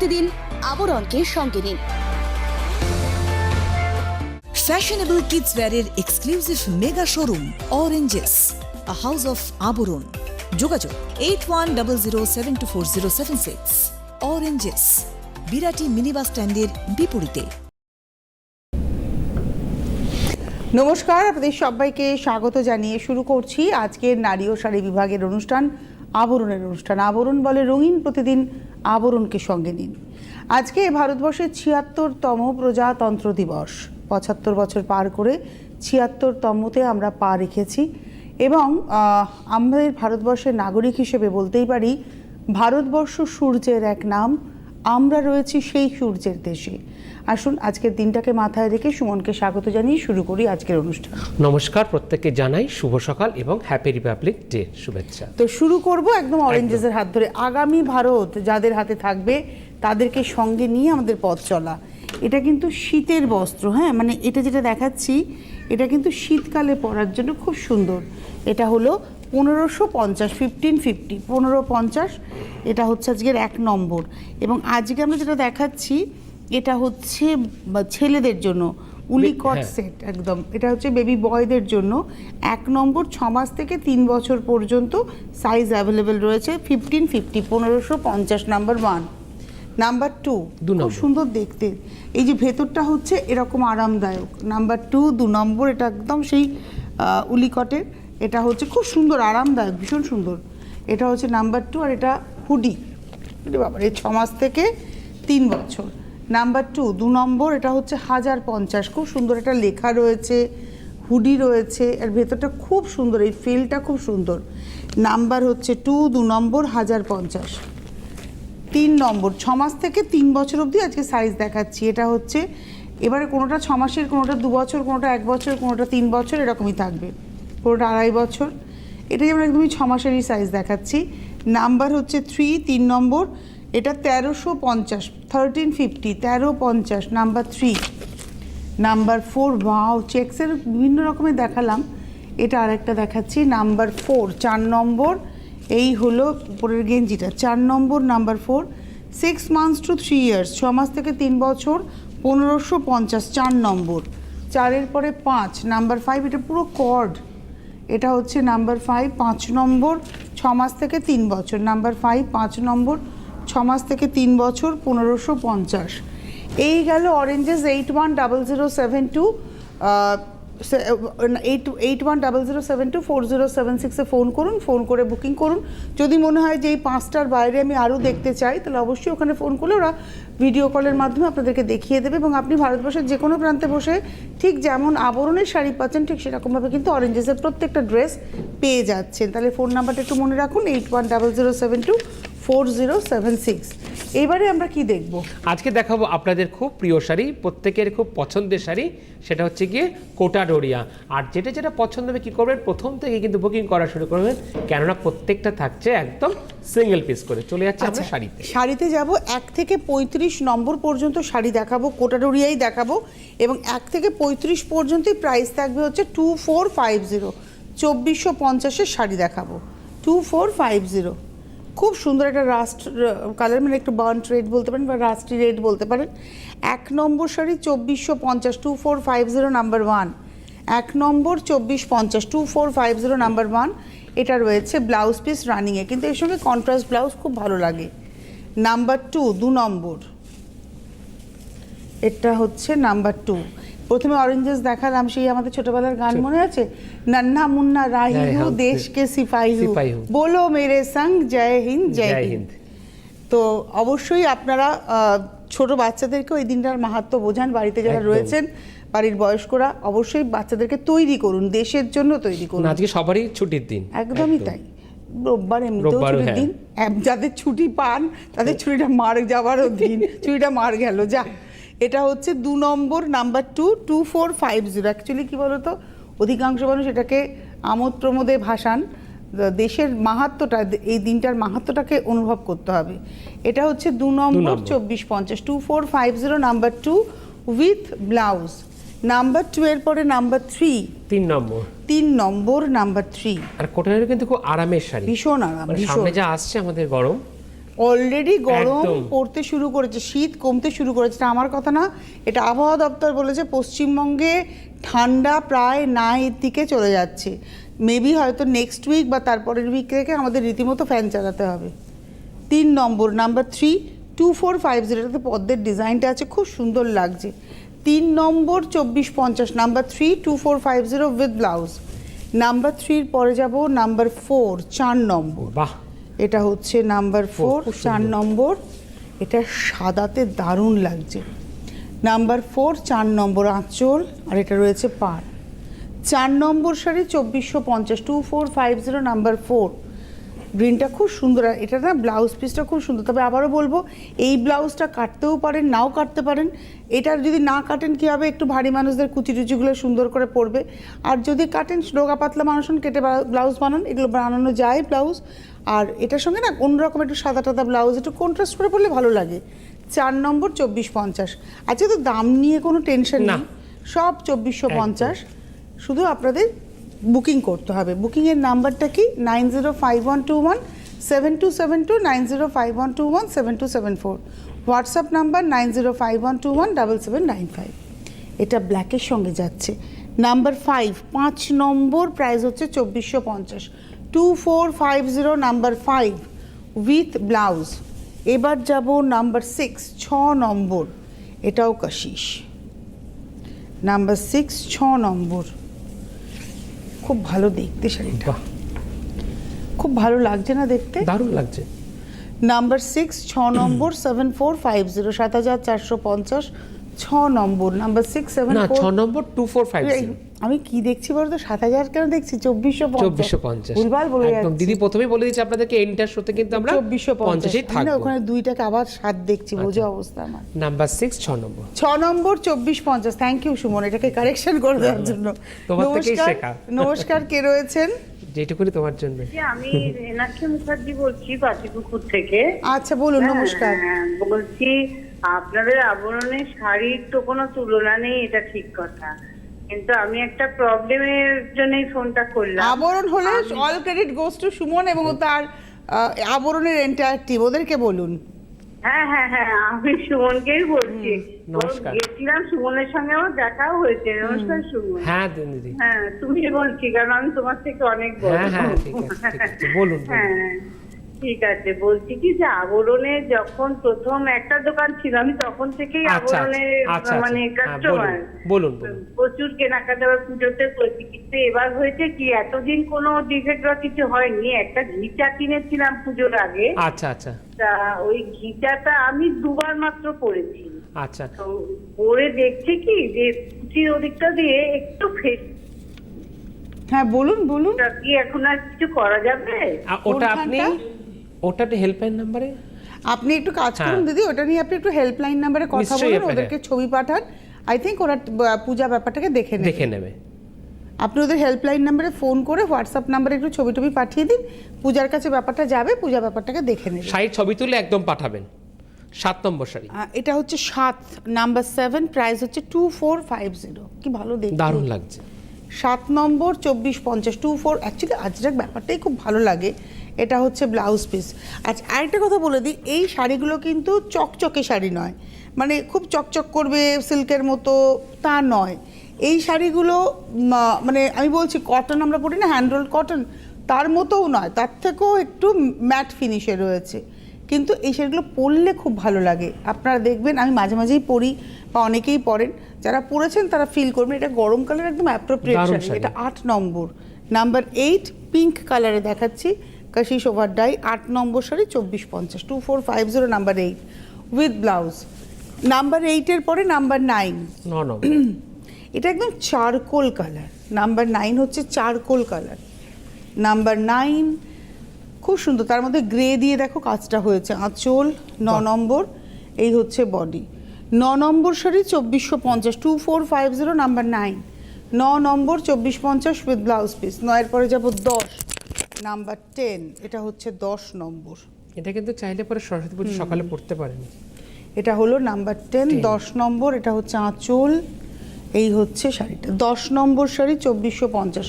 প্রতিদিন আবরণকে সঙ্গে নিন। Fashionable kids ওয়্যারের exclusive mega showroom Oranges a house of Abaran. যোগাযোগ eight one double zero seven two four zero seven six Oranges Birati mini bus স্ট্যান্ডের বিপরীতে। নমস্কার আপনাদের সবাইকে স্বাগত জানিয়ে শুরু করছি আজকের নারী ও শাড়ি বিভাগের অনুষ্ঠান। আবরণের অনুষ্ঠান। আবরণ বলে রঙিন প্রতিদিন আবরণকে সঙ্গে নিন। আজকে ভারতবর্ষের ছিয়াত্তরতম প্রজাতন্ত্র দিবস। পঁচাত্তর বছর পার করে ছিয়াত্তরতমতে আমরা পা রেখেছি এবং আমাদের ভারতবর্ষের নাগরিক হিসেবে বলতেই পারি, ভারতবর্ষ সূর্যের এক নাম, আমরা রয়েছি সেই সূর্যের দেশে। আসুন আজকের দিনটাকে মাথায় রেখে সুমনকে স্বাগত জানিয়ে শুরু করি আজকের অনুষ্ঠান। নমস্কার প্রত্যেককে জানাই শুভ সকাল এবং হ্যাপি রিপাবলিক ডে শুভেচ্ছা। তো শুরু করব একদম অরেঞ্জেসের হাত ধরে। আগামী ভারত যাদের হাতে থাকবে তাদেরকে সঙ্গে নিয়ে আমাদের পথ চলা। এটা কিন্তু শীতের বস্ত্র হ্যাঁ? মানে এটা যেটা দেখাচ্ছি এটা কিন্তু শীতকালে পরার জন্য খুব সুন্দর। এটা হলো পনেরোশো পঞ্চাশ ফিফটিন ফিফটি পনেরো পঞ্চাশ এটা হচ্ছে আজকের এক নম্বর। এবং আজকে আমরা যেটা দেখাচ্ছি এটা হচ্ছে ছেলেদের জন্য উলিকট হ্যাঁ। সেট একদম। এটা হচ্ছে বেবি বয়দের জন্য এক নম্বর ছ মাস থেকে তিন বছর পর্যন্ত সাইজ অ্যাভেলেবেল রয়েছে ফিফটিন ফিফটি পনেরোশো পঞ্চাশ নাম্বার ওয়ান নাম্বার টু দু খুব নম্বর। সুন্দর দেখতে। এই যে ভেতরটা হচ্ছে এরকম আরামদায়ক। নাম্বার টু দু নম্বর এটা একদম সেই উলিকটের এটা হচ্ছে খুব সুন্দর আরামদায়ক ভীষণ সুন্দর। এটা হচ্ছে নাম্বার টু আর এটা হুডি বাবা এই ছ মাস থেকে তিন বছর। নাম্বার টু দু নম্বর, এটা হচ্ছে হাজার পঞ্চাশ। খুব সুন্দর একটা লেখা রয়েছে, হুডি রয়েছে আর ভেতরটা খুব সুন্দর, এই ফিলটা খুব সুন্দর। নাম্বার হচ্ছে টু দু নম্বর, হাজার পঞ্চাশ। তিন নম্বর, ছ মাস থেকে তিন বছর অবধি আজকে সাইজ দেখাচ্ছি। এটা হচ্ছে, এবারে কোনোটা ছ মাসের, কোনোটা দু বছর, কোনোটা এক বছর, কোনোটা তিন বছর, এরকমই থাকবে। কোনোটা আড়াই বছর। এটাই আমরা একদমই ছ মাসেরই সাইজ দেখাচ্ছি। নাম্বার হচ্ছে থ্রি তিন নম্বর এটা তেরোশো পঞ্চাশ থার্টিন ফিফটি তেরো পঞ্চাশ নাম্বার থ্রি নাম্বার ফোর বাও চেক্সের বিভিন্ন রকমের দেখালাম। এটা আরেকটা দেখাচ্ছি নাম্বার ফোর চার নম্বর, এই হলো উপরের গেঞ্জিটা। চার নম্বর number four six months to three years ছ মাস থেকে তিন বছর, পনেরোশো পঞ্চাশ, চার নম্বর। চারের পরে পাঁচ নাম্বার ফাইভ এটা পুরো কর্ড এটা হচ্ছে নাম্বার ফাইভ পাঁচ নম্বর, ছ মাস থেকে তিন বছর। নাম্বার ফাইভ পাঁচ নম্বর ছ মাস থেকে তিন বছর পনেরোশো পঞ্চাশ। এই গেল Oranges eight one double zero seven two eight eight one double zero seven two four zero seven সিক্সে ফোন করুন ফোন করে বুকিং করুন। যদি মনে হয় যে এই পাঁচটার বাইরে আমি আরও দেখতে চাই, তাহলে অবশ্যই ওখানে ফোন করলে ওরা ভিডিও কলের মাধ্যমে আপনাদেরকে দেখিয়ে দেবে এবং আপনি ভারতবর্ষের যে কোনো প্রান্তে বসে ঠিক যেমন আবরণের শাড়ি পাচ্ছেন, ঠিক সেরকমভাবে কিন্তু অরেঞ্জেসের প্রত্যেকটা ড্রেস পেয়ে যাচ্ছেন। তাহলে ফোন নাম্বারটা একটু মনে রাখুন eight one double zero seven two four zero seven six. এবারে আমরা কি দেখব? আজকে দেখাবো আপনাদের খুব প্রিয় শাড়ি প্রত্যেকের খুব পছন্দের শাড়ি সেটা হচ্ছে গিয়ে কোটা ডোরিয়া। আর যেটা যেটা পছন্দ হবে কী করবেন? প্রথম থেকে কিন্তু বুকিং করা শুরু করবেন। কেননা প্রত্যেকটা থাকছে একদম সিঙ্গেল পিস করে। চলে যাচ্ছে আমরা আচ্ছা, শাড়িতে। শাড়িতে যাব এক থেকে পঁয়ত্রিশ নম্বর পর্যন্ত শাড়ি দেখাবো কোটাডোরিয়াই দেখাবো এবং এক থেকে পঁয়ত্রিশ পর্যন্তই প্রাইস থাকবে হচ্ছে টু ফোর ফাইভ জিরো চব্বিশশো পঞ্চাশের শাড়ি দেখাবো। টু ফোর ফাইভ জিরো খুব সুন্দর একটা রাস্ট, কালার মানে একটু বার্ন রেড বলতে পারেন বা রাস্টি রেড বলতে পারেন। এক নম্বর শাড়ি চব্বিশশো পঞ্চাশ two four five zero number one এক নম্বর চব্বিশ পঞ্চাশ two four five zero number one এটা রয়েছে ব্লাউজ পিস রানিংয়ে কিন্তু এর সঙ্গে কন্ট্রাস্ট ব্লাউজ খুব ভালো লাগে। নাম্বার টু দু নম্বর। এটা হচ্ছে নাম্বার টু প্রথমে অরেঞ্জেস দেখালাম সেই আমাদের ছোটবেলার গান মনে আছে? নান্না মুন্না রাহি জয় হু হোক, দেশ কে সিপাহি বলো মেরে সঙ্গ জয় হিন্দ জয় হিন্দ। তো অবশ্যই আপনারা ছোট বাচ্চাদেরকেও এই দিনটার মাহাত্ম বোঝান। বাড়িতে যারা রয়েছেন বাড়ির বয়স্করা অবশ্যই বাচ্চাদেরকে তৈরি করুন দেশের জন্য তৈরি করুন। আজকে সবারই ছুটির দিন। একদমই তাই। রোববার এমনিতেও ছুটির হ্যাঁ। দিন। যাদের ছুটি পান তাদের ছুটিটা মার যাওয়ারও দিন। ছুটিটা মার গেল যা। এটা হচ্ছে দু নম্বর number two two four five zero. Actually কী বলতো? অধিকাংশ মানুষ এটাকে আমোদ প্রমোদে ভাসান। দেশের মাহাত্মটা এই দিনটার মাহাত্মটাকে অনুভব করতে হবে। এটা হচ্ছে দু নম্বর। চব্বিশ পঞ্চাশ। Two four five zero number two with blouse. Number two এর পরে নাম্বার থ্রি। তিন নম্বর। তিন নম্বর নাম্বার থ্রি। আর কোটারের কিন্তু খুব আরামের শাড়ি। ভীষণ আরাম মানে ভীষণ। সামনে যা আসছে আমাদের গরম অলরেডি গরম। পড়তে শুরু করেছে শীত কমতে শুরু করেছে। এটা আমার কথা না এটা আবহাওয়া দপ্তর বলেছে পশ্চিমবঙ্গে ঠান্ডা প্রায় নাই এর দিকে চলে যাচ্ছে। মেবি হয়তো নেক্সট উইক বা তারপরের উইক থেকে আমাদের রীতিমতো ফ্যান চালাতে হবে। তিন নম্বর number three two four five zero এটাতে পদ্মের ডিজাইনটা আছে খুব সুন্দর লাগছে। তিন নম্বর চব্বিশ পঞ্চাশ number three two four five zero with blouse number থ্রির পরে যাব নাম্বার ফোর চার নম্বর। বাহ। এটা হচ্ছে নাম্বার ফোর চার নম্বর। এটা সাদাতে দারুণ লাগছে। নাম্বার ফোর চার নম্বর আঁচল আর এটা রয়েছে পার। চার নম্বর শাড়ি চব্বিশশো পঞ্চাশ two four five zero number four. গ্রিনটা খুব সুন্দর আর এটা না ব্লাউজ পিসটা খুব সুন্দর। তবে আবারও বলব এই ব্লাউজটা কাটতেও পারেন নাও কাটতে পারেন। এটা যদি না কাটেন কী হবে? একটু ভারী মানুষদের কুচি টুচিগুলো সুন্দর করে পরবে। আর যদি কাটেন রোগা পাতলা মানুষ কেটে ব্লাউজ বানান এগুলো বানানো যায় ব্লাউজ আর এটার সঙ্গে না অন্যরকম একটু সাদা টাদা ব্লাউজ একটু কন্ট্রাস্ট করে পরলে ভালো লাগে। চার নম্বর চব্বিশ পঞ্চাশ। আচ্ছা তো দাম নিয়ে কোনো টেনশন না। নেই। সব চব্বিশশো পঞ্চাশ। শুধু আপনাদের বুকিং করতে হবে। বুকিংয়ের নাম্বারটা কি? Nine zero five one two one, seven two seven two nine zero five one two one, seven two seven four. WhatsApp number nine zero five one two one, double seven nine five. এটা ব্ল্যাকের সঙ্গে যাচ্ছে। Number five, পাঁচ নম্বর price হচ্ছে চব্বিশশো পঞ্চাশ। Two four five zero, number five, with blouse. এবার যাব নাম্বার সিক্স, ছ নম্বর। এটাও কাশিস। নাম্বার সিক্স, ছ নম্বর। খুব ভালো দেখতে শাড়িটা। খুব ভালো লাগছে না দেখতে? দারুণ লাগছে। নাম্বার সিক্স ছ নম্বর সেভেন ফোর ফাইভ জিরো সাত হাজার চারশো পঞ্চাশ ছ নম্বর নাম্বার সিক্স সেভেন না ছ নম্বর টু ফোর ফাইভ আমি কি দেখছি বলতো? সাত হাজার কেন দেখছি? চব্বিশশো চব্বিশশো পঞ্চাশ। ভুলভাল বলে একদম দিদি প্রথমেই বলে দিচ্ছি আপনাদেরকে এন্টার শোতে কিন্তু আমরা চব্বিশশো পঞ্চাশেই থাকব। ওখানে দুইটাকে আবার সাত দেখছি বোঝো আচ্ছা। অবস্থা আমার। নাম্বার সিক্স ছ নম্বর। ছ নম্বর চব্বিশ পঞ্চাশ। Thank you Suman. এটাকে কারেকশন করে দেওয়ার জন্য। তোমার থেকেই নমস্কার। নমস্কার কে রয়েছেন? যেটুকুনি তোমার জন্য। আমি রেনাক্ষী মুখার্জি বলছি পাতিপুকুর থেকে। আচ্ছা বলুন হ্যাঁ, নমস্কার। হ্যাঁ, বলছি আপনাদের আবরণের শাড়ির তো কোনো তুলনা নেই এটা ঠিক কথা। কিন্তু আমি একটা প্রবলেমের জন্যই ফোনটা করলাম। আবরণ হলে all credit goes to Suman এবং তার আবরণের এন্টায়ার টিম ওদেরকে বলুন। হ্যাঁ হ্যাঁ হ্যাঁ আমি সুমনকেই বলছি। নমস্কার। গেছিলাম সুমনের সঙ্গে আমার দেখাও হয়েছে। নমস্কার সুমন। হ্যাঁ দিদি। হ্যাঁ তুমি বলছি কারণ আমি তোমার থেকে অনেক বড়। হ্যাঁ হ্যাঁ ঠিক আছে বলুন। হ্যাঁ। ঠিক আছে বলছি কি যে আবরণে যখন প্রথম একটা দোকান ছিল আমি তখন থেকেই আচ্ছা আচ্ছা আবরণের আচ্ছা মানে। হ্যাঁ, কাস্টমার। বলুন প্রচুর কেনাকাটা বা পুজোতে করেছি কিন্তু এবার হয়েছে কি এতদিন কোনো ডিফেক্ট বা কিছু হয়নি। একটা ঘিচা কিনেছিলাম পুজোর আগে। আচ্ছা আচ্ছা। তা ওই ঘিচাটা আমি দুবার মাত্র পরেছি। আচ্ছা। তো পরে দেখছি কি যে কুচির ওদিকটা দিয়ে একটু ফেস হ্যাঁ বলুন বলুন। কি এখন আর কিছু করা যাবে? ওটা আপনি ওটা হেল্পলাইন নাম্বারে আপনি একটু কাজ করুন হ্যাঁ। দিদি। ওটা নিয়ে আপনি একটু হেল্পলাইন নাম্বারে কথা বলুন ওদেরকে ছবি পাঠান। আই থিঙ্ক ওরা পূজা ব্যাপারটাকে দেখে নেবে। দেখে নেবে। আপনি ওদের হেল্পলাইন নাম্বারে ফোন করে হোয়াটসঅ্যাপ নাম্বারে একটু ছবি টবি পাঠিয়ে দিন। পূজার কাছে ব্যাপারটা যাবে পূজা ব্যাপারটাকে দেখে নেবে। শাড়ির ছবি তুলে একদম পাঠাবেন। সাত নম্বর শাড়ি এটা হচ্ছে সাত নাম্বার সেভেন প্রাইস হচ্ছে টু ফোর ফাইভ জিরো কি ভালো দেখতে। দারুণ লাগছে। সাত নম্বর চব্বিশ পঞ্চাশ টু ফোর অ্যাকচুয়ালি আজরাক ব্যাপারটাই খুব ভালো লাগে। এটা হচ্ছে ব্লাউজ পিস আচ্ছা আরেকটা কথা বলে দিই এই শাড়িগুলো কিন্তু চকচকে শাড়ি নয়। মানে খুব চকচক করবে সিল্কের মতো তা নয়। এই শাড়িগুলো মানে আমি বলছি কটন আমরা পরি না হ্যান্ড রোল কটন তার মতোও নয় তার থেকেও একটু ম্যাট ফিনিশে রয়েছে। কিন্তু এই শাড়িগুলো পরলে খুব ভালো লাগে। আপনারা দেখবেন আমি মাঝে মাঝেই পরি বা অনেকেই পরেন যারা পরেছেন তারা ফিল করবেন এটা গরমকালের একদম অ্যাপ্রোপ্রিয়েট শাড়ি। এটা আট নম্বর। নাম্বার এইট পিঙ্ক কালারে দেখাচ্ছি। কাশিস ওভার ডাই আট নম্বর শাড়ি চব্বিশ পঞ্চাশ two four five zero number eight with blouse number এইটের পরে নাম্বার। নাইন এটা একদম চারকোল কালার নাম্বার নাইন হচ্ছে চারকোল কালার নাম্বার নাইন খুব সুন্দর। তার মধ্যে গ্রে দিয়ে দেখো কাজটা হয়েছে। আঁচল ন নম্বর। এই হচ্ছে বডি ন নম্বর শাড়ি চব্বিশশো পঞ্চাশ two four five zero number nine ন নম্বর চব্বিশ পঞ্চাশ উইথ ব্লাউজ পিস নয়ের পরে যাব দশ। নাম্বার টেন এটা হচ্ছে দশ নম্বর। এটা কিন্তু চাইলে পরে সরস্বতী পুজো সকালে পড়তে পারেন। এটা হলো নাম্বার টেন দশ নম্বর এটা হচ্ছে আঁচল এই হচ্ছে শাড়িটা। দশ নম্বর শাড়ি চব্বিশশো পঞ্চাশ।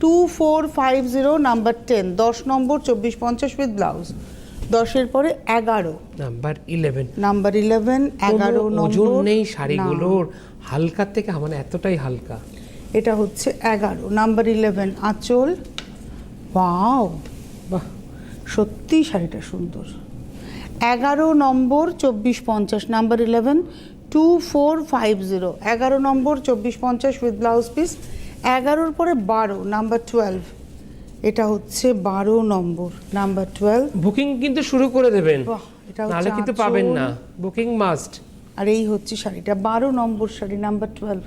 Two four five zero number ten দশ নম্বর চব্বিশ পঞ্চাশ উইথ ব্লাউজ। দশের পরে এগারো। Number eleven. নাম্বার ইলেভেন এগারো ওজন নেই শাড়িগুলোর। হালকার থেকে মানে এতটাই হালকা। এটা হচ্ছে এগারো। নাম্বার ইলেভেন আঁচল। ওয়াও বাহ সত্যি শাড়িটা সুন্দর। এগারো নম্বর চব্বিশ পঞ্চাশ number eleven two four five zero এগারো নম্বর চব্বিশ পঞ্চাশ উইথ ব্লাউজ পিস এগারোর পরে বারো নাম্বার টুয়েলভ এটা হচ্ছে বারো নম্বর নাম্বার টুয়েলভ বুকিং কিন্তু শুরু করে দেবেন। বাহ, এটা নাহলে কিন্তু পাবেন না। বুকিং মাস্ট আর এই হচ্ছে শাড়িটা বারো নম্বর শাড়ি নাম্বার টুয়েলভ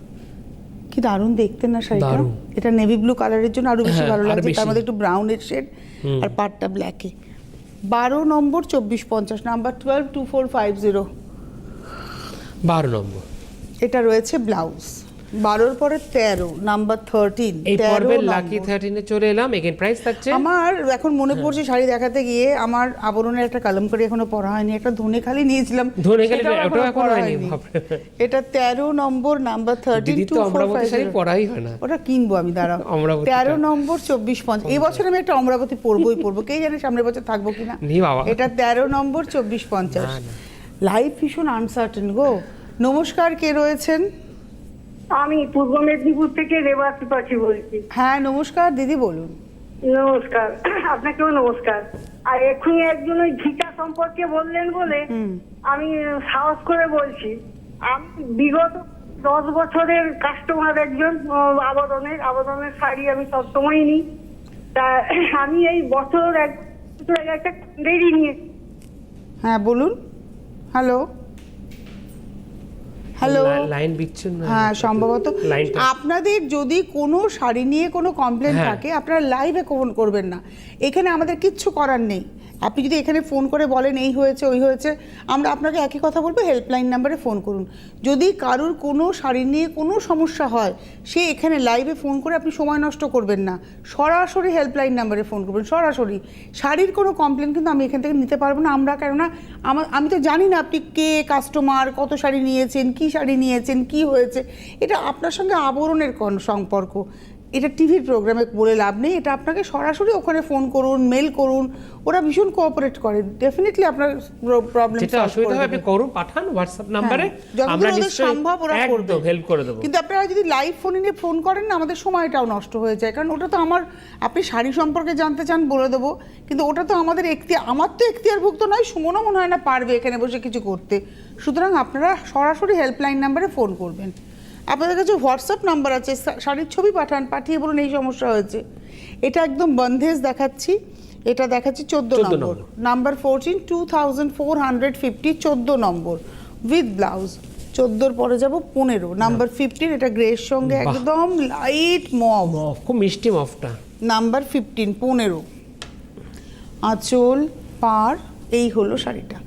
কি দারুণ দেখতে না শাড়িটা? এটা নেভি ব্লু কালারের জন্য আরও বেশি হ্যাঁ, ভালো লাগছে। তার মধ্যে একটু ব্রাউনের শেড আর পাটটা ব্ল্যাকে বারো নম্বর চব্বিশ পঞ্চাশ number twelve two four five zero বারো নম্বর। এটা রয়েছে ব্লাউজ বারোর পরে তেরো নাম্বার থার্টিন এই পর্বের লাকি থার্টিনে চলে এলাম এগেন প্রাইস থাকছে। আমার এখন মনে হ্যাঁ। পড়ছে শাড়ি দেখাতে গিয়ে আমার আবরণের একটা কালামকারি এখনও পরা হয়নি একটা ধনে খালি নিয়েছিলাম ধনেখালি সেটাও ওটাও এখনও হয়নি। এটা তেরো নম্বর number thirteen two Amaravati sari পরাই হয় না। ওটা কিনবো আমি দাঁড়াও। অমরাবতীটা। তেরো নম্বর চব্বিশ পঞ্চাশ। এই বছর আমি একটা অমরাবতী পরবোই পরবো। কে জানে সামনের বছর থাকব কিনা এটা তেরো নম্বর চব্বিশ পঞ্চাশ। লাইফ ভীষণ আনসার্টেন গো। নমস্কার কে রয়েছেন? আমি পূর্ব মেদিনীপুর থেকে রেবাতি পাখি বলছি। হ্যাঁ নমস্কার দিদি বলুন। নমস্কার আপনাকেও নমস্কার। আর এক্ষুনি একজন ওই ঘিটা সম্পর্কে বললেন বলে আমি সাহস করে বলছি। আমি বিগত দশ বছরের কাস্টমার একজন আহ, আবরণের আবরণের শাড়ি আমি সবসময় নিই। তা আমি এই বছর এক একটা দেরি নিয়ে হ্যাঁ বলুন। হ্যালো। হ্যালো লাইন বিচ্ছিন্ন হ্যাঁ সম্ভবত আপনাদের যদি কোনো শাড়ি নিয়ে কোনো কমপ্লেন হ্যাঁ। থাকে আপনারা লাইভে কোন করবেন না। এখানে আমাদের কিচ্ছু করার নেই। আপনি যদি এখানে ফোন করে বলেন, এই হয়েছে, ওই হয়েছে, আমরা আপনাকে একই কথা বলব হেল্পলাইন নাম্বারে ফোন করুন। যদি কারুর কোনো শাড়ি নিয়ে কোনো সমস্যা হয়, সে এখানে লাইভে ফোন করে আপনি সময় নষ্ট করবেন না। সরাসরি হেল্পলাইন নাম্বারে ফোন করবেন, সরাসরি। শাড়ির কোনো কমপ্লেন কিন্তু আমি এখান থেকে নিতে পারব না, আমরা কেননা আমার আমি তো জানি না আপনি কে কাস্টমার কত শাড়ি নিয়েছেন, কি শাড়ি নিয়েছেন, কি হয়েছে। এটা আপনার সঙ্গে আবরণের কোন সম্পর্ক। এটা টিভির প্রোগ্রামে বলে লাভ নেই। এটা আপনাকে সরাসরি ওখানে ফোন করুন মেল করুন ওরা ভীষণ কোঅপারেট করে। ডেফিনেটলি আপনার প্রবলেম যেটা অসুবিধা হয় আপনি করুন পাঠান হোয়াটসঅ্যাপ নাম্বারে আমরা নিশ্চয়ই সম্ভব ওরা করবে। হেল্প করে দেবো। কিন্তু আপনারা যদি লাইভ ফোনে নিয়ে ফোন করেন না আমাদের সময়টাও নষ্ট হয়ে যায়। কারণ ওটা তো আমার আপনি শাড়ি সম্পর্কে জানতে চান বলে দেবো। কিন্তু ওটা তো আমাদের একটি আমার তো এখতিয়ারভুক্ত নয় সুমনও মনে হয় না পারবে এখানে বসে কিছু করতে। সুতরাং আপনারা সরাসরি হেল্পলাইন নাম্বারে ফোন করবেন। আপনাদের কাছে হোয়াটসঅ্যাপ নাম্বার আছে শাড়ির ছবি পাঠান পাঠিয়ে বলুন এই সমস্যা হয়েছে। এটা একদম বন্ধেজ দেখাচ্ছি এটা দেখাচ্ছি চোদ্দ নম্বর। Number. Fourteen two thousand four hundred fifty চোদ্দ নম্বর। উইথ ব্লাউজ চোদ্দোর পরে যাব পনেরো। নাম্বার ফিফটিন এটা গ্রের সঙ্গে একদম লাইট মফ, খুব মিষ্টি মফটা নাম্বার ফিফটিন পনেরো। আঁচল পার এই হলো শাড়িটা।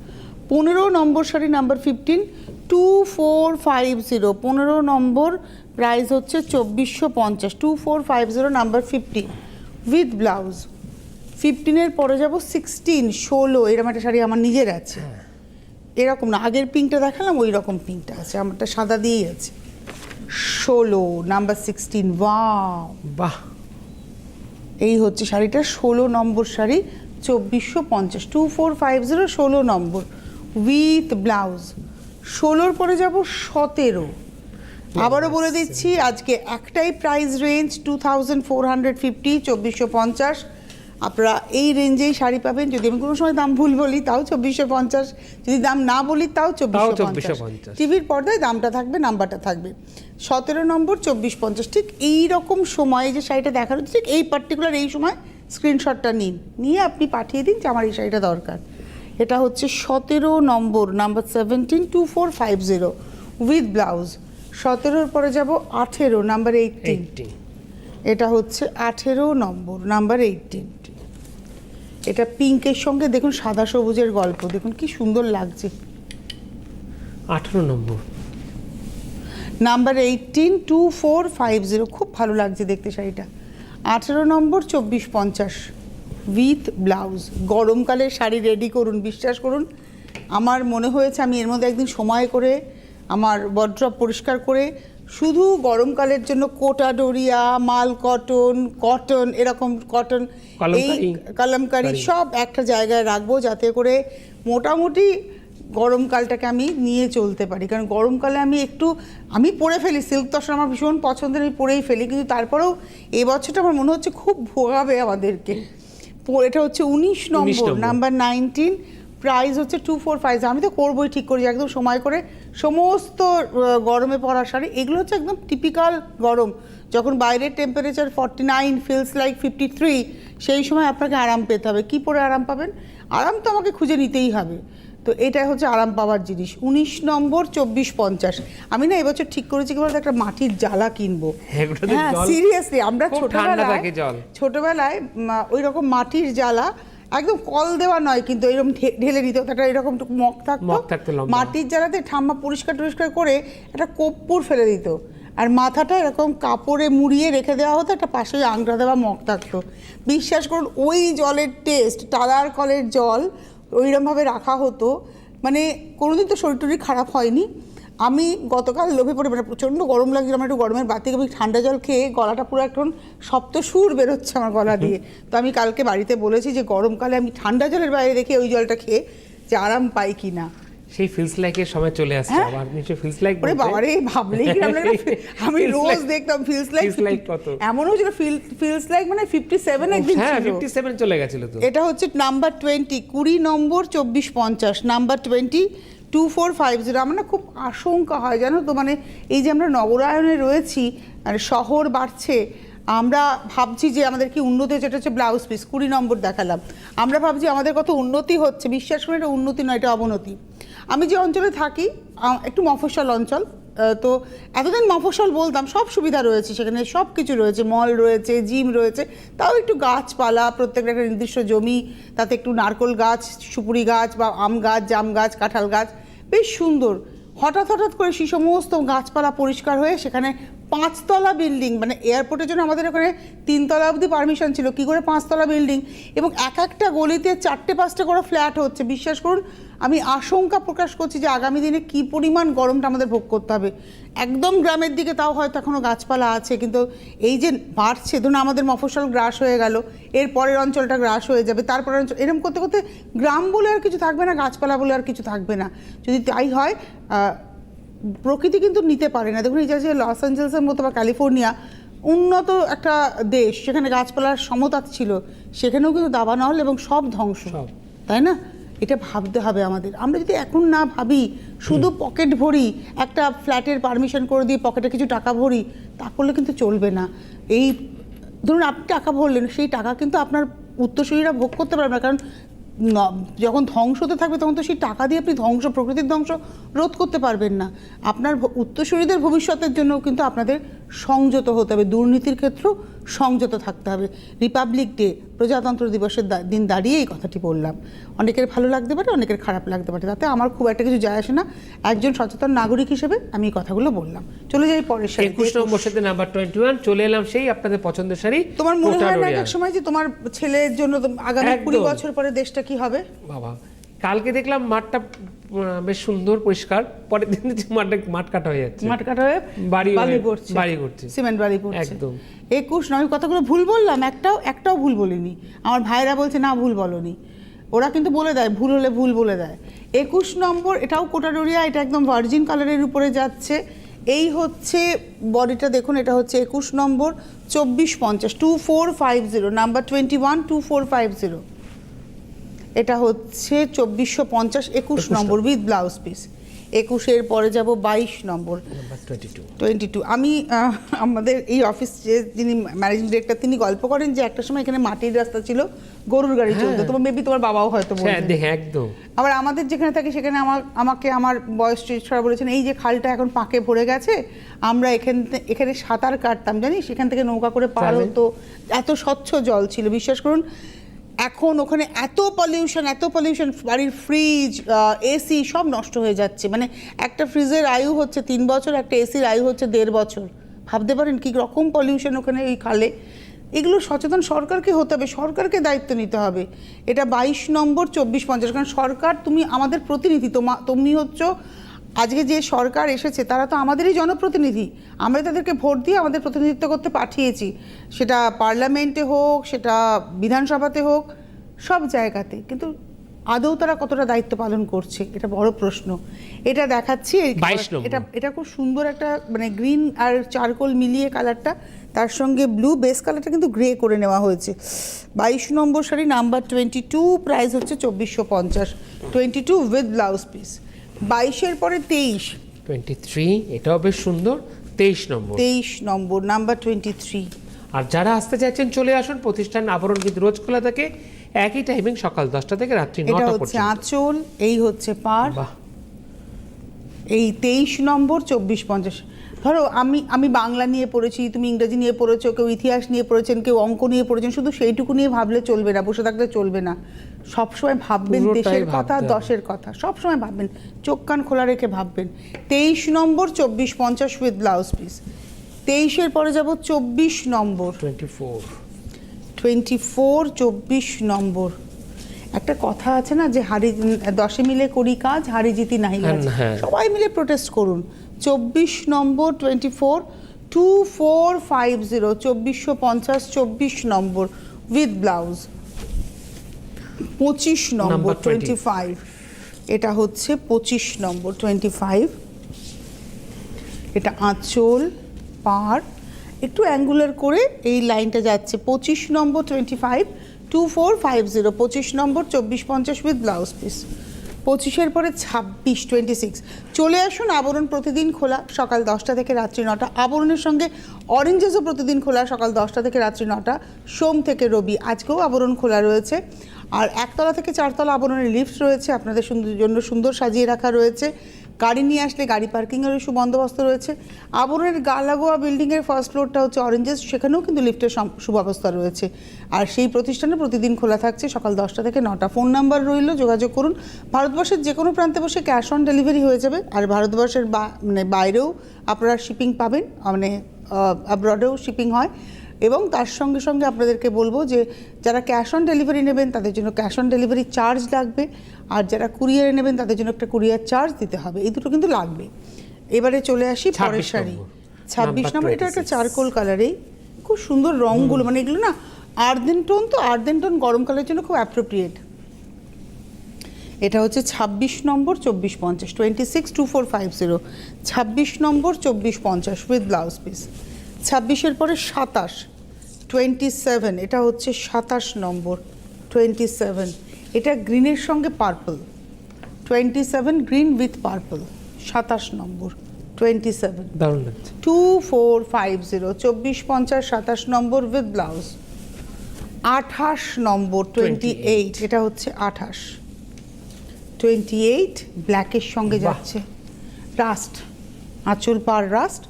পনেরো নম্বর sari number fifteen two four five zero পনেরো নম্বর প্রাইস হচ্ছে চব্বিশশো পঞ্চাশ two four five zero number fifteen with blouse ফিফটিনের পরে যাব সিক্সটিন ষোলো এরকম একটা শাড়ি আমার নিজের আছে। এরকম না আগের পিঙ্কটা দেখালাম ওই রকম পিঙ্কটা আছে আমারটা সাদা দিয়েই আছে। ষোলো নাম্বার সিক্সটিন বাহ! এই হচ্ছে শাড়িটা ষোলো নম্বর শাড়ি চব্বিশশো পঞ্চাশ টু ফোর ফাইভ জিরো ষোলো নম্বর উইথ ব্লাউজ ষোলোর পরে যাব সতেরো। আবারও বলে দিচ্ছি আজকে একটাই price range two thousand four hundred fifty চব্বিশশো পঞ্চাশ। আপনারা এই রেঞ্জেই শাড়ি পাবেন। যদি আমি কোনো সময় দাম ভুল বলি তাও চব্বিশশো পঞ্চাশ। যদি দাম না বলি তাও চব্বিশশো 2450 পঞ্চাশ। টিভির পর্দায় দামটা থাকবে নাম্বারটা থাকবে। সতেরো নম্বর চব্বিশ পঞ্চাশ। ঠিক এই রকম সময়ে যে শাড়িটা দেখানো হচ্ছে ঠিক এই পার্টিকুলার এই সময় স্ক্রিনশটটা নিন। নিয়ে আপনি পাঠিয়ে দিন যে আমার এই শাড়িটা দরকার। এটা হচ্ছে সতেরো নম্বর number seventeen two four five zero with blouse সতেরোর পরে যাব আঠেরো নাম্বার এইটিন এটা হচ্ছে আঠেরো নম্বর নাম্বার এইটিন এটা পিঙ্কের সঙ্গে দেখুন সাদা সবুজের গল্প দেখুন কি সুন্দর লাগছে। আঠেরো নম্বর। Number eighteen two four five zero খুব ভালো লাগছে দেখতে শাড়িটা। আঠেরো নম্বর চব্বিশ পঞ্চাশ। With blouse. গরমকালে শাড়ি রেডি করুন বিশ্বাস করুন। আমার মনে হয়েছে আমি এর মধ্যে একদিন সময় করে আমার বড্রপ পরিষ্কার করে শুধু গরমকালের জন্য কোটা ডোরিয়া মাল কটন কটন এরকম কটন এই কলমকারী। সব একটা জায়গায় রাখব যাতে করে মোটামুটি গরমকালটাকে আমি নিয়ে চলতে পারি। কারণ গরমকালে আমি একটু আমি পরে ফেলি সিল্ক তসর আমার ভীষণ পছন্দের আমি পরেই ফেলি। কিন্তু তারপরেও এবছরটা আমার মনে হচ্ছে খুব ভোগাবে আমাদেরকে। এটা হচ্ছে উনিশ নম্বর নম্বর। নাইনটিন প্রাইস হচ্ছে টু ফোর ফাইভ আমি তো করবোই ঠিক করি একদম সময় করে। সমস্ত গরমে পরা শাড়ি এগুলো হচ্ছে একদম টিপিক্যাল গরম। যখন বাইরের temperature forty nine feels like fifty three সেই সময় আপনাকে আরাম পেতে হবে। কী পরে আরাম পাবেন? আরাম তো আমাকে খুঁজে নিতেই হবে। তো এটাই হচ্ছে আরাম পাওয়ার জিনিস। উনিশ নম্বর চব্বিশ পঞ্চাশ। আমি না এবছর ঠিক করেছি কি বলতো একটা মাটির জ্বালা কিনবো। হ্যাঁ সিরিয়াসলি আমরা ছোটবেলায় ছোটবেলায় ওই রকম মাটির জ্বালা একদম কল দেওয়া নয় কিন্তু এরকম ঢেলে নিতে হতো একটা এরকম মগ থাকতো। মাটির জ্বালাতে ঠাম্মা পরিষ্কার টরিষ্কার করে একটা কপ্পুর ফেলে দিত। আর মাথাটা এরকম কাপড়ে মুড়িয়ে রেখে দেওয়া হতো একটা পাশে আংটা দেওয়া মগ থাকতো। বিশ্বাস করুন ওই জলের টেস্ট টালার কলের জল ওইরকমভাবে রাখা হতো। মানে কোনোদিন তো শরীর টরীর খারাপ হয়নি। আমি গতকাল লোভে পড়ে মানে প্রচণ্ড গরম লাগছিল আমার একটু গরমের বাতি আমি ঠান্ডা জল খেয়ে গলাটা পুরো এখন শক্ত সুর বেরোচ্ছে আমার গলা দিয়ে। তো আমি কালকে বাড়িতে বলেছি যে গরমকালে আমি ঠান্ডা জলের বাইরে রেখে ওই জলটা খেয়ে যে আরাম পাই কি না সেই ফিলস লাইকের সময় চলে আসছে? আবার নিশ্চয়ই ফিলস লাইক ওরে বাবারে ভাবলেই কিরম লাগে আমি রোজ দেখতাম ফিলস লাইক feels like কত? এমনও ছিল ফিলস লাইক মানে ফিফটি সেভেন একদিন হ্যাঁ ছিল। ফিফটি সেভেন চলে গেছিল তো এটা হচ্ছে নাম্বার টোয়েন্টি কুড়ি নম্বর চব্বিশ পঞ্চাশ number twenty two four five zero আমার না খুব আশঙ্কা হয় জানো তো মানে এই যে আমরা নগরায়নে রয়েছি আর শহর বাড়ছে আমরা ভাবছি যে আমাদের কি উন্নতি হচ্ছে এটা হচ্ছে ব্লাউজ পিস কুড়ি নম্বর দেখালাম আমরা ভাবছি আমাদের কত উন্নতি হচ্ছে বিশ্বাস করে এটা উন্নতি নয় এটা অবনতি আমি যে অঞ্চলে থাকি একটু মফস্বল অঞ্চল তো এতদিন মফস্বল বলতাম, সব সুবিধা রয়েছে সেখানে, সব কিছু রয়েছে, মল রয়েছে, জিম রয়েছে, তাও একটু গাছপালা, প্রত্যেকটা একটা নির্দিষ্ট জমি, তাতে একটু নারকোল গাছ, সুপুরি গাছ বা আম গাছ, জাম গাছ, কাঁঠাল গাছ, বেশ সুন্দর। হঠাৎ হঠাৎ করে সেই সমস্ত গাছপালা পরিষ্কার হয়ে সেখানে পাঁচতলা বিল্ডিং মানে এয়ারপোর্টের জন্য আমাদের ওখানে তিনতলা অবধি পারমিশন ছিল, কি করে পাঁচতলা বিল্ডিং? এবং এক একটা গলিতে চারটে, পাঁচটা করে ফ্ল্যাট হচ্ছে, বিশ্বাস করুন আমি আশঙ্কা প্রকাশ করছি যে আগামী দিনে কি পরিমাণ গরমটা আমাদের ভোগ করতে হবে। একদম গ্রামের দিকে তাও হয়তো এখনও গাছপালা আছে কিন্তু এই যে বাড়ছে ধরুন আমাদের মফস্বল গ্রাস হয়ে গেল এর পরের অঞ্চলটা গ্রাস হয়ে যাবে তারপরের অঞ্চল এরকম করতে করতে গ্রাম বলে আর কিছু থাকবে না গাছপালা বলে আর কিছু থাকবে না। যদি তাই হয় প্রকৃতি কিন্তু নিতে পারে না। দেখুন এই যে লস অ্যাঞ্জেলসের মতো বা ক্যালিফোর্নিয়া উন্নত একটা দেশ সেখানে গাছপালার সমতা ছিল সেখানেও কিন্তু দাবানল এবং সব ধ্বংস। তাই না? এটা ভাবতে হবে আমাদের। আমরা যদি এখন না ভাবি, শুধু পকেট ভরি, একটা ফ্ল্যাটের পারমিশন করে দিয়ে পকেটে কিছু টাকা ভরি, তা করলে কিন্তু চলবে না। এই, ধরুন আপনি টাকা ভরলেন, সেই টাকা কিন্তু আপনার উত্তরসূরিরা ভোগ করতে পারবে না। কারণ যখন ধ্বংস হতে থাকবে, তখন তো সেই টাকা দিয়ে আপনি ধ্বংস, প্রকৃতির ধ্বংস রোধ করতে পারবেন না। আপনার উত্তরসূরিদের ভবিষ্যতের জন্য কিন্তু আপনাদের সংযত হতে হবে। দুর্নীতির ক্ষেত্রেও সংযত থাকতে হবে। রিপাবলিক ডে প্রজাতন্ত্র দিবসের দিন দাঁড়িয়ে এই কথাটি বললাম। অনেকের ভালো লাগতে পারে অনেকের খারাপ লাগতে পারে। তাতে আমার খুব একটা কিছু যায় আসে না। একজন সচেতন নাগরিক হিসেবে আমি এই কথাগুলো বললাম। চলে যাই পরের সাথে একুশ নম্বর সাথে নাম্বার টোয়েন্টি ওয়ান চলে এলাম সেই আপনাদের পছন্দের শাড়ি তোমার মনে হয় না এক সময় যে তোমার ছেলের জন্য আগামী কুড়ি বছর পরে দেশটা কি হবে? বাবা কালকে দেখলাম মাঠটা বেশ সুন্দর পরিষ্কার। পরের দিন মাঠটা মাঠ কাটা হয়ে যাচ্ছে। মাঠ কাটা হয়ে বাড়ি হয়ে- পড়ছে। বাড়ি করছে সিমেন্ট বাড়ি পড়ছে। একদম। একুশ নয় আমি কথাগুলো ভুল বললাম? একটাও একটাও ভুল বলিনি। আমার ভাইরা বলছে না ভুল বলনি। ওরা কিন্তু বলে দেয় ভুল হলে ভুল বলে দেয়। একুশ নম্বর এটাও কোটাডোরিয়া এটা একদম ভার্জিন কালারের উপরে যাচ্ছে। এই হচ্ছে বডিটা দেখুন এটা হচ্ছে একুশ নম্বর চব্বিশ পঞ্চাশ two four five zero number twenty one two four five zero এটা হচ্ছে চব্বিশশো পঞ্চাশ একুশ নম্বর উইথ ব্লাউজ পিস একুশের পরে যাব বাইশ নম্বর। টোয়েন্টি টু আমি আমাদের এই অফিস যে যিনি ম্যানেজিং ডিরেক্টর তিনি গল্প করেন যে একটা সময় এখানে মাটির রাস্তা ছিল গরুর গাড়ি চলতো। তোমার মেবি তোমার বাবাও হয়তো হ্যাঁ একদম। আবার আমাদের যেখানে থাকি সেখানে আমার আমাকে আমার বয়স জ্যেষ্ঠরা বলেছেন এই যে খালটা এখন পাকে ভরে গেছে আমরা এখান এখানে সাঁতার কাটতাম জানিস? সেখান থেকে নৌকা করে পার হতো। এত স্বচ্ছ জল ছিল। বিশ্বাস করুন এখন ওখানে এত পলিউশন এত পলিউশন বাড়ির ফ্রিজ এসি সব নষ্ট হয়ে যাচ্ছে। মানে একটা ফ্রিজের আয়ু হচ্ছে তিন বছর, একটা এসির আয়ু হচ্ছে দেড় বছর। ভাবতে পারেন কী রকম পলিউশন ওখানে ওই খালে। এগুলো সচেতন সরকারকে হতে হবে, সরকারকে দায়িত্ব নিতে হবে। এটা বাইশ নম্বর, চব্বিশ পঞ্চাশ। কারণ সরকার, তুমি আমাদের প্রতিনিধি, তোমা তুমি হচ্ছ আজকে যে সরকার এসেছে তারা তো আমাদেরই জনপ্রতিনিধি। আমরা তাদেরকে ভোট দিয়ে আমাদের প্রতিনিধিত্ব করতে পাঠিয়েছি। সেটা পার্লামেন্টে হোক সেটা বিধানসভাতে হোক সব জায়গাতে। কিন্তু আদৌ তারা কতটা দায়িত্ব পালন করছে এটা বড় প্রশ্ন। এটা দেখাচ্ছি এই 22 এটা এটা খুব সুন্দর একটা মানে গ্রিন আর চারকোল মিলিয়ে কালারটা তার সঙ্গে ব্লু বেস কালারটা কিন্তু গ্রে করে নেওয়া হয়েছে। বাইশ নম্বর sari number twenty two price হচ্ছে চব্বিশশো পঞ্চাশ। Twenty two with blouse piece বাইশের পরে তেইশ। টোয়েন্টি থ্রি এটাও বেশ সুন্দর। তেইশ নম্বর। তেইশ নম্বর নাম্বার টোয়েন্টি থ্রি। আর যারা আসতে চাইছেন চলে আসুন প্রতিষ্ঠান আবরণ কিন্তু রোজ খোলা থাকে। একই টাইমিং সকাল দশটা থেকে রাত্রি এটা পর্যন্ত হচ্ছে আঁচল এই হচ্ছে পার। এই তেইশ নম্বর চব্বিশ পঞ্চাশ। ধরো আমি আমি বাংলা নিয়ে পড়েছি তুমি ইংরেজি নিয়ে পড়েছো কেউ ইতিহাস নিয়ে পড়েছেন কেউ অঙ্ক নিয়ে পড়েছেন শুধু সেইটুকু নিয়ে ভাবলে চলবে না বসে থাকলে চলবে না। সবসময় ভাববেন দেশের কথা দশের কথা সবসময় ভাববেন চোখ কান খোলা রেখে ভাববেন। তেইশ নম্বর চব্বিশ পঞ্চাশ উইথ ব্লাউজ পিস তেইশের পরে যাব চব্বিশ নম্বর। টোয়েন্টি ফোর টোয়েন্টি ফোর চব্বিশ নম্বর। একটা কথা আছে না যে হারি দশে মিলে করি কাজ হারি জিতি নাই হ্যাঁ, হ্যাঁ। সবাই মিলে প্রোটেস্ট করুন। চব্বিশ নম্বর twenty four two four five zero চব্বিশশো পঞ্চাশ চব্বিশ নম্বর উইথ ব্লাউজ পঁচিশ নম্বর টোয়েন্টি ফাইভ এটা হচ্ছে পঁচিশ নম্বর টোয়েন্টি ফাইভ এটা আঁচল পাড় একটু অ্যাঙ্গুলার করে এই লাইনটা যাচ্ছে পঁচিশ নম্বর twenty five two four five zero পঁচিশ নম্বর চব্বিশ পঞ্চাশ উইথ ব্লাউজ পিস পঁচিশের পরে ছাব্বিশ টোয়েন্টি সিক্স চলে আসুন আবরণ প্রতিদিন খোলা, সকাল দশটা থেকে রাত্রি নটা। আবরণের সঙ্গে অরেঞ্জেসও প্রতিদিন খোলা, সকাল দশটা থেকে রাত্রি নটা। সোম থেকে রবি, আজকেও আবরণ খোলা রয়েছে। আর একতলা থেকে চারতলা আবরণের লিফট রয়েছে, আপনাদের সুন্দর জন্য সুন্দর সাজিয়ে রাখা রয়েছে। গাড়ি নিয়ে আসলে গাড়ি পার্কিংয়েরও সুবন্দোবস্ত রয়েছে। আবরণের গালাগোয়া বিল্ডিংয়ের ফার্স্ট ফ্লোরটা হচ্ছে অরেঞ্জেস সেখানেও কিন্তু লিফটের সুব্যবস্থা রয়েছে। আর সেই প্রতিষ্ঠানে প্রতিদিন খোলা থাকছে, সকাল দশটা থেকে নটা। ফোন নাম্বার রইল, যোগাযোগ করুন। ভারতবর্ষের যে কোনো প্রান্তে বসে ক্যাশ অন ডেলিভারি হয়ে যাবে। আর ভারতবর্ষের বা- মানে বাইরেও আপনারা শিপিং পাবেন মানে অ্যাব্রডেও শিপিং হয়। এবং তার সঙ্গে সঙ্গে আপনাদেরকে বলব যে যারা ক্যাশ অন ডেলিভারি নেবেন তাদের জন্য ক্যাশ অন ডেলিভারি চার্জ লাগবে। আর যারা কুরিয়ারে নেবেন তাদের জন্য একটা কুরিয়ার চার্জ দিতে হবে। এই দুটো কিন্তু লাগবে। এবারে চলে আসি পরের শাড়ি। ছাব্বিশ নম্বর এটা একটা চারকোল কালারেই। খুব সুন্দর রঙগুলো মানে এগুলো না আর্দেন টোন তো আর্দেন টোন গরমকালের জন্য খুব অ্যাপ্রোপ্রিয়েট এটা হচ্ছে ছাব্বিশ নম্বর চব্বিশ পঞ্চাশ। Twenty six two four five zero ছাব্বিশ নম্বর চব্বিশ পঞ্চাশ উইথ ব্লাউজ পিস ছাব্বিশের পরে সাতাশ টোয়েন্টি সেভেন এটা হচ্ছে সাতাশ নম্বর টোয়েন্টি সেভেন এটা গ্রিনের সঙ্গে purple twenty seven green with purple সাতাশ নম্বর টোয়েন্টি সেভেন দারুণ লাগছে। টু ফোর ফাইভ জিরো চব্বিশ পঞ্চাশ সাতাশ নম্বর উইথ ব্লাউজ আঠাশ নম্বর টোয়েন্টি এইট এটা হচ্ছে আঠাশ টোয়েন্টি এইট ব্ল্যাকের সঙ্গে যাচ্ছে রাস্ট আঁচল পার রাস্ট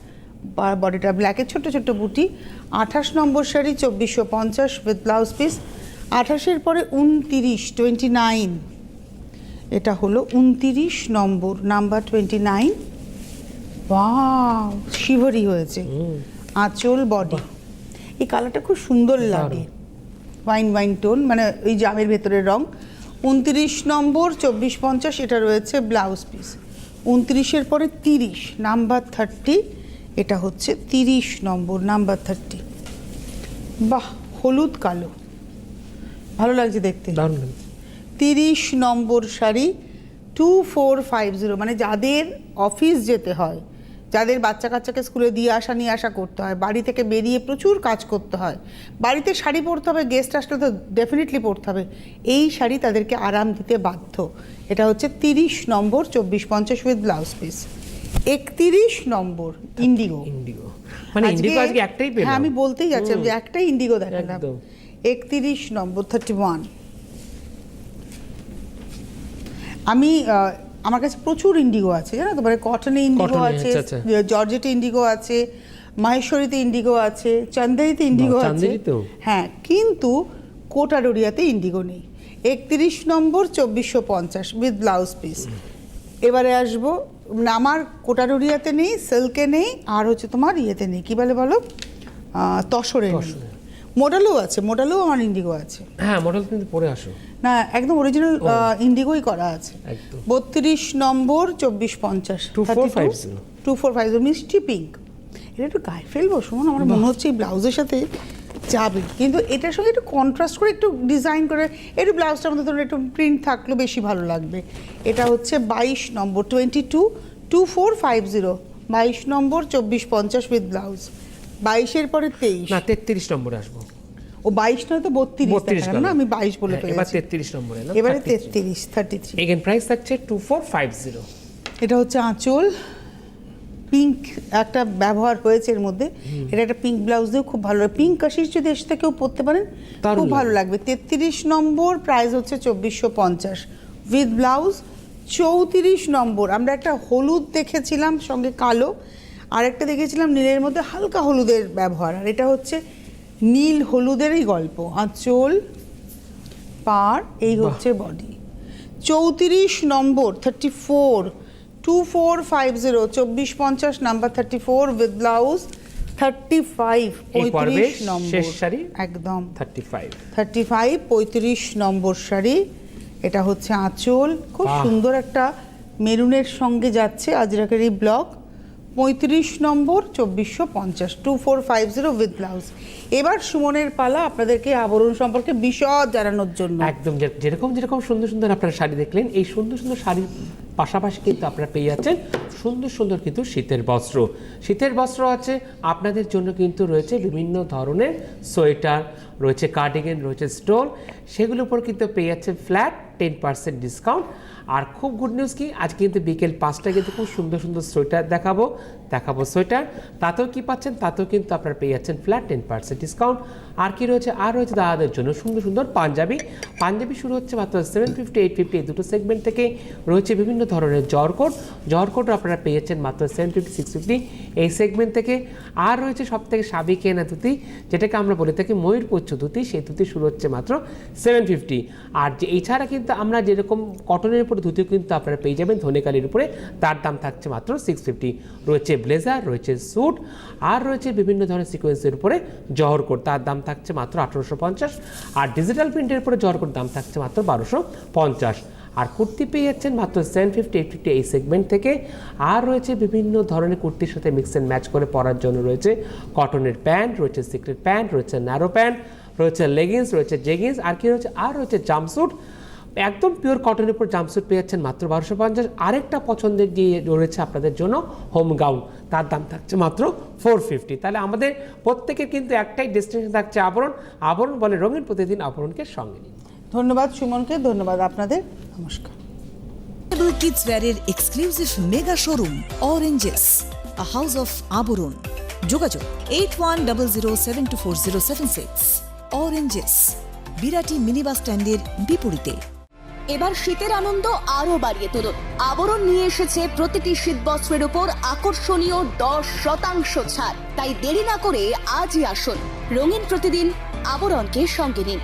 বডিটা ব্ল্যাকের ছোট ছোট বুটি। আঠাশ নম্বর শাড়ি চব্বিশশো পঞ্চাশ উইথ ব্লাউজ পিস আঠাশের পরে উনতিরিশ টোয়েন্টি নাইন এটা হলো উনতিরিশ নম্বর নাম্বার টোয়েন্টি নাইন ওয়াও শিভরি হয়েছে আঁচল বডি এই কালারটা খুব সুন্দর লাগে। ওয়াইন ওয়াইন টোন মানে ওই জামের ভেতরের রং। উনত্রিশ নম্বর চব্বিশ পঞ্চাশ এটা রয়েছে ব্লাউজ পিস উনত্রিশের পরে তিরিশ নাম্বার থার্টি এটা হচ্ছে তিরিশ নম্বর নাম্বার থার্টি বাহ হলুদ কালো। ভালো লাগছে দেখতে। দারুণ তিরিশ নম্বর sari two four five zero মানে যাদের অফিস যেতে হয় যাদের বাচ্চা কাচ্চাকে স্কুলে দিয়ে আসা নিয়ে আসা করতে হয় বাড়ি থেকে বেরিয়ে প্রচুর কাজ করতে হয় বাড়িতে শাড়ি পরতে হবে গেস্ট আসলে তো ডেফিনেটলি পরতে হবে এই শাড়ি তাদেরকে আরাম দিতে বাধ্য। এটা হচ্ছে তিরিশ নম্বর চব্বিশ পঞ্চাশ উইথ ব্লাউজ পিস একতিরিশ নম্বর ইন্ডিগো ইন্ডিগো মানে ইন্ডিগো আজকে একটাই পেলাম। হ্যাঁ আমি বলতেই যাচ্ছিলাম যে একটাই ইন্ডিগো দেখালাম। একত্রিশ নম্বর থার্টি ওয়ান আমি আমার কাছে প্রচুর ইন্ডিগো আছে জানো তো? মানে কটনে ইন্ডিগো আছে আচ্ছা, আচ্ছা। জর্জেটে ইন্ডিগো আছে মাহেশ্বরীতে ইন্ডিগো আছে চান্দেরিতে ইন্ডিগো আছে। হ্যাঁ কিন্তু কোটাডোরিয়াতে ইন্ডিগো নেই। একত্রিশ নম্বর চব্বিশশো পঞ্চাশ উইথ ব্লাউজ পিস এবারে আসব। মানে আমার কোটাডোরিয়াতে নেই সিল্কে নেই আর হচ্ছে তোমার ইয়েতে নেই। কি বলে বলো? তসরে নেই। মোডালও আছে মোডালও আমার ইন্ডিগো আছে। হ্যাঁ মডেল কিন্তু পরে আসো। না একদম অরিজিনাল ইন্ডিগোই করা আছে। বত্রিশ নম্বর চব্বিশ পঞ্চাশ। 2450 টু ফোর ফাইভ মিষ্টি পিঙ্ক এটা একটু গায়ে ফেলব শুনুন আমার মনে হচ্ছে এই ব্লাউজের সাথে যাবে। কিন্তু এটার সঙ্গে একটু কন্ট্রাস্ট করে একটু ডিজাইন করে একটু ব্লাউজটার মধ্যে ধরুন একটু প্রিন্ট থাকলে বেশি ভালো লাগবে। এটা হচ্ছে বাইশ নম্বর twenty two two four five zero বাইশ নম্বর চব্বিশ পঞ্চাশ উইথ ব্লাউজ বাইশের পরে তেইশ। না তেত্রিশ নম্বরে আসব। ও বাইশ নয় তো বত্রিশ বত্রিশ না আমি বাইশ বলে হ্যাঁ, এবার তেত্রিশ নম্বরে এবারে তেত্রিশ থার্টি থ্রি এগেন প্রাইস থাকছে টু ফোর ফাইভ জিরো এটা হচ্ছে আঁচল। পিঙ্ক একটা ব্যবহার হয়েছে এর মধ্যে। এটা একটা পিঙ্ক ব্লাউজ দিয়েও খুব ভালো। লাগে পিঙ্ক কাশিস যদি এসে কেউ পরতে পারেন খুব ভালো লাগবে। লাগবে। তেত্রিশ নম্বর প্রাইস হচ্ছে চব্বিশশো পঞ্চাশ। উইথ ব্লাউজ চৌত্রিশ নম্বর। আমরা একটা হলুদ দেখেছিলাম সঙ্গে কালো। আর একটা দেখেছিলাম নীলের মধ্যে হালকা হলুদের ব্যবহার। আর এটা হচ্ছে নীল হলুদেরই গল্প। আঁচল পার এই হচ্ছে বডি চৌত্রিশ নম্বর thirty four two four five zero চব্বিশ পঞ্চাশ number thirty four with blouse thirty five এই পঁয়ত্রিশ নম্বর। শাড়ি। একদম। থার্টি ফাইভ থার্টি ফাইভ পঁয়ত্রিশ নম্বর শাড়ি। এটা হচ্ছে আঁচল। খুব সুন্দর একটা মেরুনের সঙ্গে যাচ্ছে আজরাকেরই ব্লক পঁয়ত্রিশ নম্বর, চব্বিশশো পঞ্চাশ two four five zero with blouse এবার সুমনের পালা, আপনাদেরকে আবরণ সম্পর্কে বিশদ জানানোর জন্য। একদম যেরকম যেরকম সুন্দর সুন্দর আপনারা শাড়ি দেখলেন, এই সুন্দর সুন্দর শাড়ির পাশাপাশি কিন্তু আপনারা পেয়ে যাচ্ছেন সুন্দর সুন্দর কিন্তু শীতের বস্ত্র। শীতের বস্ত্র আছে, আপনাদের জন্য কিন্তু রয়েছে বিভিন্ন ধরনের সোয়েটার, রয়েছে কার্ডিগান, রয়েছে স্টোন সেগুলোর উপর কিন্তু পেয়ে যাচ্ছে ফ্ল্যাট টেন পার্সেন্ট ডিসকাউন্ট আর খুব গুড নিউজ কি আজ কিন্তু বিকেল পাঁচটা কিন্তু খুব সুন্দর সুন্দর সোয়েটার দেখাবো। দেখাবো সোয়েটার। তাতেও কি পাচ্ছেন? তাতেও কিন্তু আপনারা পেয়ে যাচ্ছেন ফ্ল্যাট টেন পার্সেন্ট ডিসকাউন্ট আর কি রয়েছে? আর রয়েছে দাদাদের জন্য সুন্দর সুন্দর পাঞ্জাবি। পাঞ্জাবি শুরু হচ্ছে মাত্র সেভেন ফিফটি এইট ফিফটি এই দুটো সেগমেন্ট থেকে। রয়েছে বিভিন্ন ধরনের জর্কোট জর্কোটও আপনারা পেয়ে যাচ্ছেন মাত্র সেভেন ফিফটি সিক্স ফিফটি এই সেগমেন্ট থেকে। আর রয়েছে সব থেকে সাবি কেনা ধুতি, যেটাকে আমরা বলে থাকি ময়ূরপুচ্ছ ধুতি। সেই ধুতি শুরু হচ্ছে মাত্র সেভেন ফিফটি আর যে এছাড়া কিন্তু আমরা যেরকম কটনের উপরে ধুতিও কিন্তু আপনারা পেয়ে যাবেন, ধনেকালির উপরে। তার দাম থাকছে মাত্র সিক্স ফিফটি রয়েছে ব্লেজার, রয়েছে স্যুট আর রয়েছে বিভিন্ন ধরনের সিকোয়েন্সের উপরে জহরকোট তার দাম থাকছে মাত্র আঠেরোশো পঞ্চাশ, আর ডিজিটাল প্রিন্টের উপরে জহরকোট দাম থাকছে মাত্র বারোশো পঞ্চাশ। আর কুর্তি পেয়ে যাচ্ছেন মাত্র সেভেন ফিফটি এইট ফিফটি এই সেগমেন্ট থেকে। আর রয়েছে বিভিন্ন ধরনের কুর্তির সাথে মিক্স অ্যান্ড ম্যাচ করে পরার জন্য রয়েছে কটনের প্যান্ট রয়েছে সিক্রেট প্যান্ট রয়েছে ন্যারো প্যান্ট রয়েছে লেগিংস রয়েছে জেগিংস আর কি রয়েছে? আর রয়েছে জাম্পস্যুট একদম পিওর কটনের উপর জাম্পস্যুট পেয়ে যাচ্ছেন মাত্র বারোশো পঞ্চাশ। আরেকটা পছন্দের যে রয়েছে আপনাদের জন্য হোম গাউন তার দাম থাকছে মাত্র ফোর ফিফটি তাহলে আমাদের প্রত্যেকের কিন্তু একটাই ডেস্টিনেশন থাকছে আবরণ। আবরণ বলে রঙিন প্রতিদিন আবরণকে সঙ্গে নিন। ধন্যবাদ সুমনকে ধন্যবাদ আপনাদের। নমস্কার। Wear এর exclusive mega showroom Oranges a house of Abaran. যোগাযোগ eight one double zero seven two four zero seven six Oranges Birati mini bus স্ট্যান্ডের বিপরীতে। এবার শীতের আনন্দ আরও বাড়িয়ে তুলুন। আবরণ নিয়ে এসেছে প্রতিটি শীত বস্ত্রের উপর আকর্ষণীয় দশ শতাংশ ছাড়। তাই দেরি না করে আজই আসুন। রঙিন প্রতিদিন আবরণকে সঙ্গে নিন।